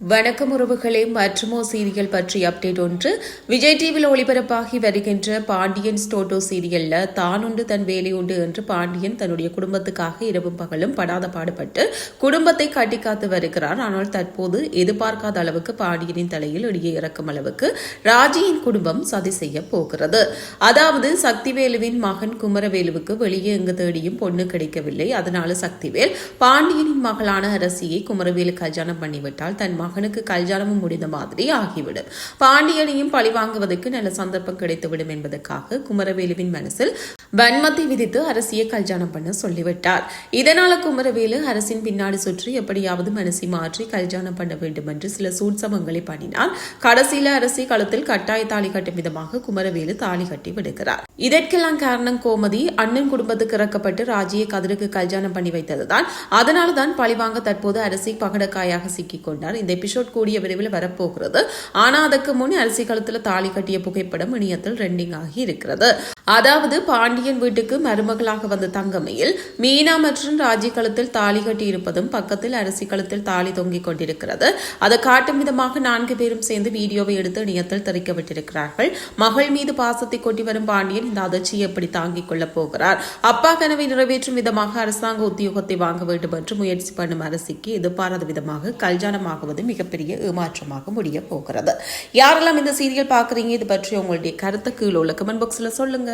வணக்கம் உறவுகளே மற்றுமோ சீரியல் பற்றி அப்டேட் ஒன்று. விஜய் டிவியில் ஒளிபரப்பாகி வருகின்ற பாண்டியன் ஸ்டோட்டோ சீரியலில் தான் உண்டு தன் வேலை உண்டு என்று பாண்டியன் தன்னுடைய குடும்பத்துக்காக இரவும் பகலும் படாத பாடுபட்டு குடும்பத்தை கட்டிக்காத்து வருகிறார் ஆனால் தற்போது எதிர்பார்க்காத அளவுக்கு பாண்டியனின் தலையில் இடையே இறக்கும் அளவுக்கு ராஜியின் குடும்பம் சதி செய்ய போகிறது. அதாவது சக்திவேலுவின் மகன் குமரவேலுவுக்கு வெளியே எங்கு தேடியும் பொண்ணு கிடைக்கவில்லை. அதனால சக்திவேல் பாண்டியனின் மகளான அரசியை குமரவேலு கல்யாணம் பண்ணிவிட்டால் தன் மகனுக்கு கல்யாணமும் முடிந்த மாதிரி ஆகிவிடும். பாண்டியனையும் பழிவாங்குவதற்கு நல்ல சந்தர்ப்பம் கிடைத்துவிடும் என்பதற்காக குமரவேலுவின் மனசில் வன்மத்தை விதித்து அரசியை கல்யாணம் பண்ண சொல்லிவிட்டார். இதனால குமரவேலு அரசின் பின்னாடி சுற்றி எப்படியாவது மனசை மாற்றி கல்யாணம் பண்ண வேண்டும் என்று சில சூட்சமங்களை பண்ணினார் கடைசியில அரசி களத்தில் கட்டாய தாலி கட்டும் விதமாக குமரவேலு தாலி கட்டி விடுகிறார். இதற்கெல்லாம் காரணம் கோமதி. அண்ணன் குடும்பத்துக்கு இறக்கப்பட்டு ராஜியை கதிருக்கு கல்யாணம் பண்ணி வைத்ததுதான். அதனால தான் பழிவாங்க தற்போது அரசி பகடக்காயாக சிக்கிக் கொண்டார். இதை எபிசோட் கூடிய விரைவில் வரப்போகிறது. ஆனால் அதுக்கு முன் அரிசி கழுத்துல தாலி கட்டிய புகைப்படம் இணையத்தில் ட்ரெண்டிங் ஆகி இருக்கிறது. அதாவது பாண்டியன் வீட்டுக்கு மருமகளாக வந்த தங்கமையில் மீனா மற்றும் ராஜி கழுத்தில் தாலி கட்டி இருப்பதும் பக்கத்தில் அரிசி கழுத்தில் தாலி தொங்கிக் கொண்டிருக்கிறது. அதை காட்டும் விதமாக நான்கு பேரும் சேர்ந்து வீடியோவை எடுத்து இணையத்தில் தெரிவிக்க மகள் மீது பாசத்தை கொட்டி வரும் பாண்டியன் இந்த அதிர்ச்சியை எப்படி தாங்கிக் கொள்ளப் போகிறார்? அப்பா கனவை நிறைவேற்றும் விதமாக அரசாங்க உத்தியோகத்தை வாங்க வேண்டும் என்று முயற்சி பண்ணும் அரசிக்கு எதிர்பாராத விதமாக கல்யாணமாகுவதும் மிகப்பெரிய ஏமாற்றமாக முடிய போகிறது. யாரெல்லாம் இந்த சீரியல் பார்க்குறீங்க? இது பற்றி உங்களுடைய கருத்தை கீழே உள்ள கமெண்ட் பாக்ஸில் சொல்லுங்க.